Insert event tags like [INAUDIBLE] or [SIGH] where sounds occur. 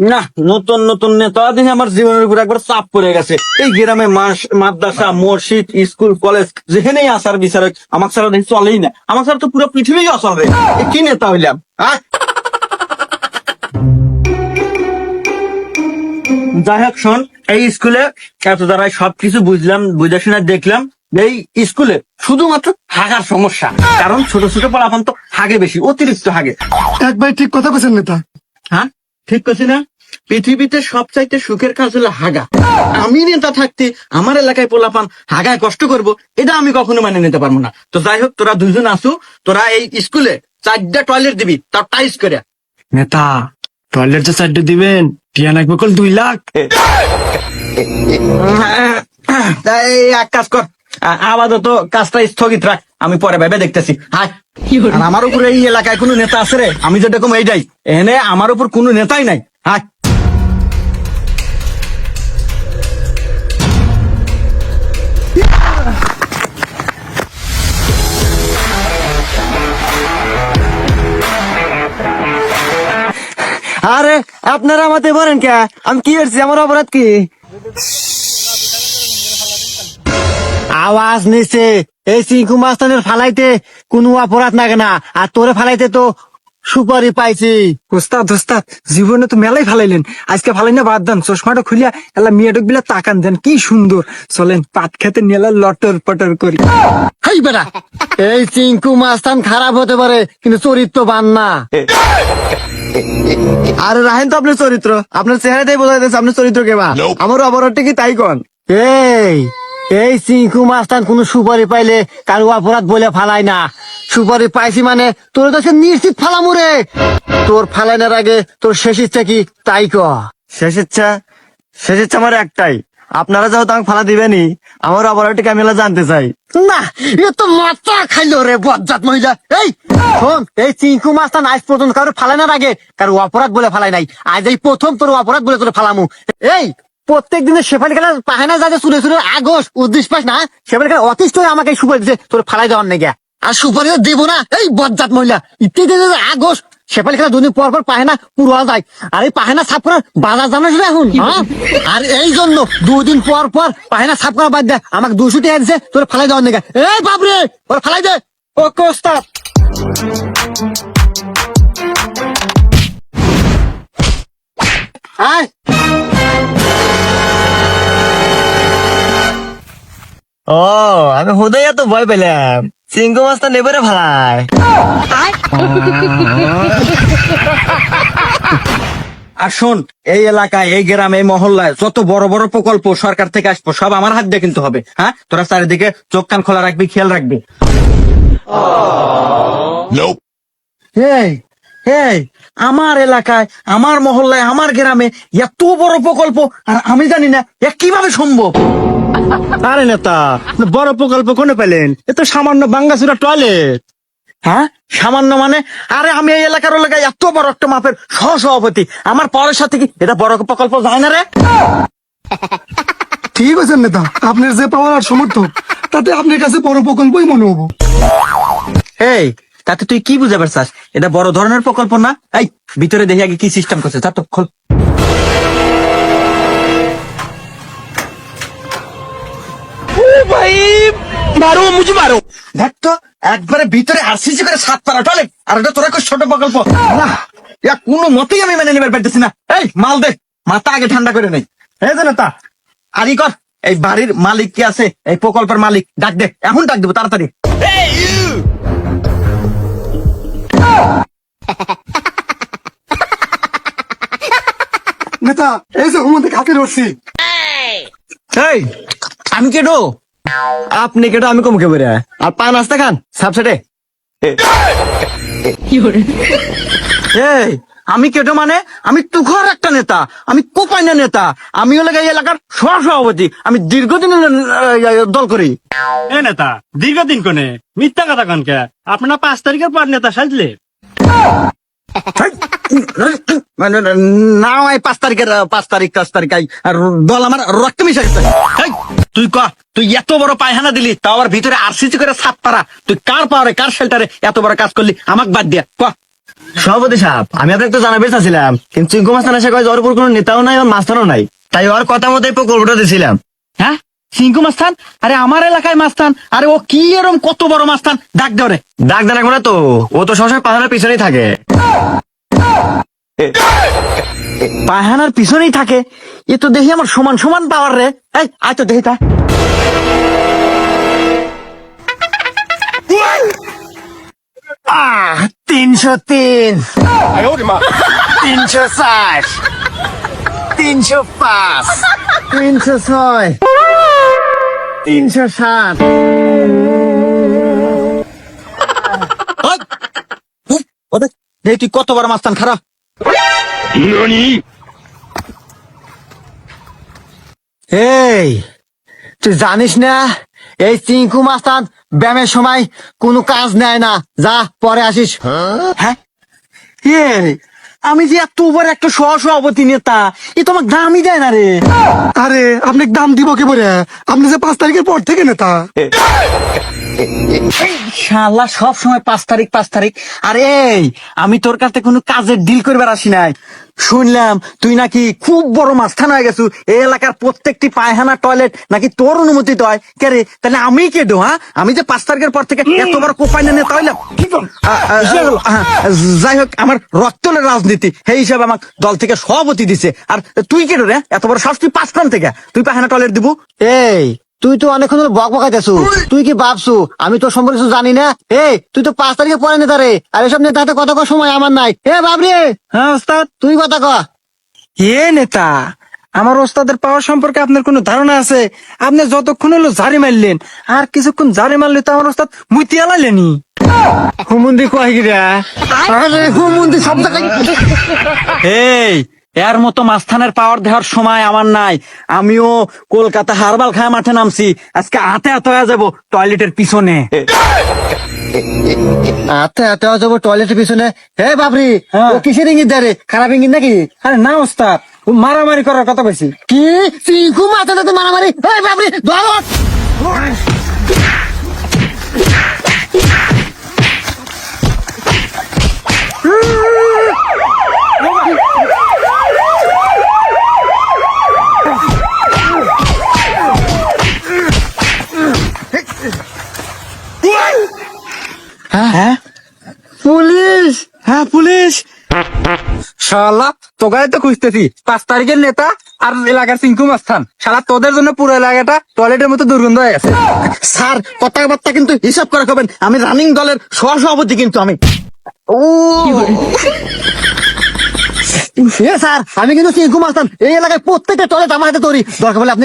না নতুন নতুন নেতা দিন আমার জীবনের উপর একবার চাপ পড়ে গেছে। এই গ্রামে মাস- মাদ্রাসা মসজিদ স্কুল কলেজ যেখানেই আসার বিচার আমার ছাড়া চলেই না। আমার ছাড়া তো পুরো পৃথিবী অচল রে কি নেতা হইলাম আহ? যাই হোক শোন এই স্কুলে এত দ্বারা সবকিছু বুঝলাম বুঝে শুনে দেখলাম এই স্কুলে শুধুমাত্র হাগার সমস্যা। কারণ ছোট ছোট পড়াফান তো হাগে বেশি অতিরিক্ত হাগে। একবার ঠিক কথা বলছেন নেতা। হ্যাঁ? ঠিক করছি না? পৃথিবীতে সবচাইতে সুখের কাজ হলো হাগা। আমি নেতা থাকতে আমার এলাকায় পোলাপান হাগায় কষ্ট করব এটা আমি কখনো মানে নিতে পারব না। তো যাই হোক তোরা দুজন আসু তোরা এই স্কুলে চারটা টয়লেট দিবি তার টাইস করে। নেতা টয়লেট যে সাইডে দিবেন টিয়া লাগবে কল দুই লাখ। এক কাজ কর। আপাতত কাজটা স্থগিত রাখ আমি পরে ভেবে দেখতেছি। হাই। আর আমার উপর এই এলাকায় কোনো নেতা আছে রে? আমি যেরকম এইটাই। এনে আমার উপর কোনো নেতাই নাই। হাই। আরে আপনারা আমাদের বলেন কে? আমি কি করছি? আমার অপরাধ কি? আওয়াজ নিছে। এই চিঙ্কু মাস্তানের ফালাইতে কোনো অপরাধ লাগে না। আর তোরে ফালাইতে তো সুপারি পাইছি। ওস্তাদ ওস্তাদ জীবনে তো মেলাই ফালাইলেন। আজকে ফালাই না বাদ দেন। চশমাটা খুলিয়া এলা মেয়েটক বিলা তাকান দেন। কি সুন্দর। চলেন পাত খেতে নিয়ে এলা লটর পটর করি। হাই বেড়া এই চিঙ্কু মাস্তান খারাপ হতে পারে কিন্তু চরিত্র বান না। আরে রাহেন তো আপনার চরিত্র। আপনার চেহারাটাই বোঝা যাচ্ছে আপনার চরিত্র কেবা। আমার অপরাধটা কি তাই কন? এই এই চিঙ্কু মাস্তান কোন সুপারি পাইলে কারও অপরাধ বলে ফালাই না। সুপারি পাইছি মানে তোর কাছে নিশ্চিত ফালামু রে। তোর ফালানোর আগে তোর শেষ ইচ্ছা কি তাই ক? শেষ ইচ্ছা? শেষ ইচ্ছা আমার একটাই। আপনারা যেহেতু আমাকে ফালা দিবেনি আমার অপরাধটিকে আমি এলা জানতে চাই। না, এ তো মাথা খাইলো রে, বজ্জাত মহিলা। এই, শোন, এই চিঙ্কু মাস্তান আজ পর্যন্ত কারও ফালানোর আগে কারও অপরাধ বলে ফালাই নাই। আজ এই প্রথম তোর অপরাধ বলে তোর ফালামু। এই, প্রত্যেক দিনে শেফালি খেলা পাহানা যাতে চুলে চুলে আগস উদ্দেশ্য পাস না, শেফালি খেলা অতিষ্ঠ হয়ে আমাকে সুপারি দিছে, তোর ফালাই দেওয়ার নেগে আর সুপারিও দিব না, এই বজ্জাত মহিলা। ইত্যাদি আগস শেফালি খেলা দুদিন পর পর পাহেনা পুরোয়া যায় আর এই পাহেনা সাফ করার বাজার জানাস না এখন হ্যাঁ? আর এই জন্য দুদিন পর পর পাহেনা সাফ করা বাদ দে। আমাকে দুশো টাকা দিছে তোর ফালাই দেওয়ার নেগে এই বাপরে ওর ফালাই দে। ওকে ওস্তাদ। আয়। ও আমি হুদয় তো ভয় পেলাম। সিংহ মাছটা নেবে রে ভালাই আর শোন এই এলাকায় এই গ্রামে এই মহল্লায় যত বড় বড় প্রকল্প সরকার থেকে আসব সব আমার হাত দিয়ে কিন্তু হবে। হ্যাঁ? তোরা চারিদিকে চোখ কান খোলা রাখবি খেয়াল রাখবি। এই এই আমার এলাকায় আমার মহল্লায় আমার গ্রামে এত বড় প্রকল্প আর আমি জানি না কীভাবে সম্ভব। আরে নেতা বড় প্রকল্প কোনে পেলেন? এ তো সামান্য বাঙ্গাসুরা টয়লেট। হ্যাঁ? সামান্য মানে? আরে আমি এই এলাকার এলাকায় এত বড় একটা মাপের সহ সভাপতি আমার পরের সাথে কি? এটা বড় প্রকল্প যায় না রে? [LAUGHS] ঠিক আছে নেতা। আপনার যে পাওয়ার আর সমর্থক তাতে আপনার কাছে বড় প্রকল্পই মনে হব। এই তাতে তুই কি বুঝে পারছাস এটা বড় ধরনের প্রকল্প না? এই ভিতরে দেখি আগে কি সিস্টেম করছে। তার তো খোল। মারো মুঝে মারো। দেখ তো একবারে ভিতরে আরসিসি করে সাত পারা টলে আর এটা তোরা খুব ছোট প্রকল্প? না ইয়া কোনো মতেই আমি মেনে নেবার পারতেছি না। এই মাল দে মাথা আগে ঠান্ডা করে নেই। এই যে নেতা আরি কর এই বাড়ির মালিক কি আছে এই প্রকল্পের মালিক ডাক দে এখন ডাক দেবো তাড়াতাড়ি। নেতা এই যে হুমতে খাতে রসি এই আমি কেডো? আপনি কেটো আমি কমকে বেরে আর পান আসতে খান সাবসেটে এই আমি কেটো মানে আমি তুখর একটা নেতা আমি কোপাইনা নেতা আমি হলে এই এলাকার সহ সভাপতি আমি দীর্ঘদিন দল করি। এ নেতা দীর্ঘদিন কোনে? মিথ্যা কথা কনকে আপনারা পাঁচ তারিখের পর নেতা সাজলে। না এই পাঁচ তারিখের পাঁচ তারিখ পাঁচ তারিখ আই, আর দল আমার রক্ত মিশে গেছে। তুই ক? তুই এত বড় পায়খানা দিলি তাও আবার ভিতরে আরসিসি করে সাপ পারা তুই কার পাওয়ারে কার শেল্টারে এত বড় কাজ করলি? আমাকে বাদ দিয়া ক? সভাপতি সাহেব আমি আপনাকে তো জানাবে চাচ্ছিলাম কিন্তু চিঙ্কু মাস্তান এসে কয় ওর উপর কোনো নেতাও নাই ওর মাস্তানও নাই। তাই ওর কথা মতো এই প্রকল্পটা দিছিলাম। হ্যাঁ? সিংকু মাস্তান? আরে আমার এলাকায় মাস্তান। আরে ও কি এরম কত বড় মাস্তান? ডাক দেওরে ডাক দেন না তো ও তো সবসময় পাহাড়ের পিছনেই থাকে। পাহানার পিছনেই থাকে। এ তো দেখি আমার সমান সমান পাওয়ার রে। এই, আয় তো দেখি তা। তিনশো তিন। তিনশো ষাট। তিনশো পাঁচ। তিনশো ছয়। তিনশো সাত। দেখি তুই কতবার মাস্তান খারা? এই তুই জানিস না এই চিঙ্কু মাস্তান ব্যায়ামের সময় কোনো কাজ নেয় না। যা পরে আসিস। হ্যাঁ? এ আমি যে এত উপর একটা সহ সভাপতি নেতা এ তোমার দামই দেয় না রে। আরে আপনি দাম দিব কি বলে আপনি যে পাঁচ তারিখের পর থেকে নেতা। শালা সব সময় পাঁচ তারিখ পাঁচ তারিখ। আরে আমি তোর কাছে কোনো কাজের ডিল করবার আসি নাই। শুনলাম তুই নাকি খুব বড় মাস্তান হয়ে গেছু। এই এলাকার প্রত্যেকটি পায়খানা টয়লেট নাকি তোর অনুমতি হয় কে রে? তাহলে আমি কে ডো হ্যাঁ? আমি যে পাঁচ তারিখের পর থেকে এত বড় কোপাই না নেতা হইলাম। আ, যাই হোক আমার রক্তলের রাজনীতি সেই হিসাবে আমাকে দল থেকে সভাপতি দিছে। আর তুই কে রে? এত বড় সাহস তুই পাঁচটান থেকে। তুই পায়খানা টয়লেট দিব। এই তুই তো অনেকক্ষণ ধরে বক বকাইতেছু। তুই কি ভাবছু? আমি তোর সম্পর্কে কিছু জানি না? এই তুই তো পাঁচ তারিখে পরে নেতা রে আর এসব নেতা হাতে কত কত সময়? আমার নাই। এ বাবরে! হ্যাঁ ওস্তাদ। তুই কথা ক। এ নেতা আমার ওস্তাদের পাওয়ার সম্পর্কে আপনার কোনো ধারণা আছে? আপনি যতক্ষণ হলো জারি মারলেন আর কিছুক্ষণ জারি মারলে তো আমার ওস্তাদ মুইতি আলাইলেনি হুমুন্দি কয় গিরা? হুমুন্দি জায়গায় এই এর মতো মাস্থানের পাওয়ার দেওয়ার সময় আমার নাই। আমিও কলকাতা হারবাল খায় মাঠে নামছি। আজকে হাতে হাতে হয়ে যাব টয়লেটের পিছনে। আতে আতে যাব টয়লেটের পিছনে? হে বাবরি হ্যাঁ। ও কিসের ইঙ্গিত দেয় খারাপ ইঙ্গিত নাকি? আরে না ওস্তাদ মারামারি করার কথা কইছি কি? চিঙ্কু মাথা তো মারামারি? এই বাবরি ধরো হ্যাঁ পুলিশ হ্যাঁ পুলিশ শালা তোকে তো খুঁজতেছি। পাঁচ তারিখের নেতা আর এলাকার সিংকু মাস্থান শালা তোদের জন্য পুরো এলাকাটা টয়লেটের মতো দুর্গন্ধ হয়ে গেছে। স্যার কথাবার্তা কিন্তু হিসাব করে খাবেন। আমি রানিং দলের সহসভাপতি কিন্তু আমি। ও! স্যার আমি কিন্তু চিঙ্কু আস্থান এই এলাকায় প্রত্যেকটা টয়লেট আমার হাতে তৈরি। দরকার বলে আপনি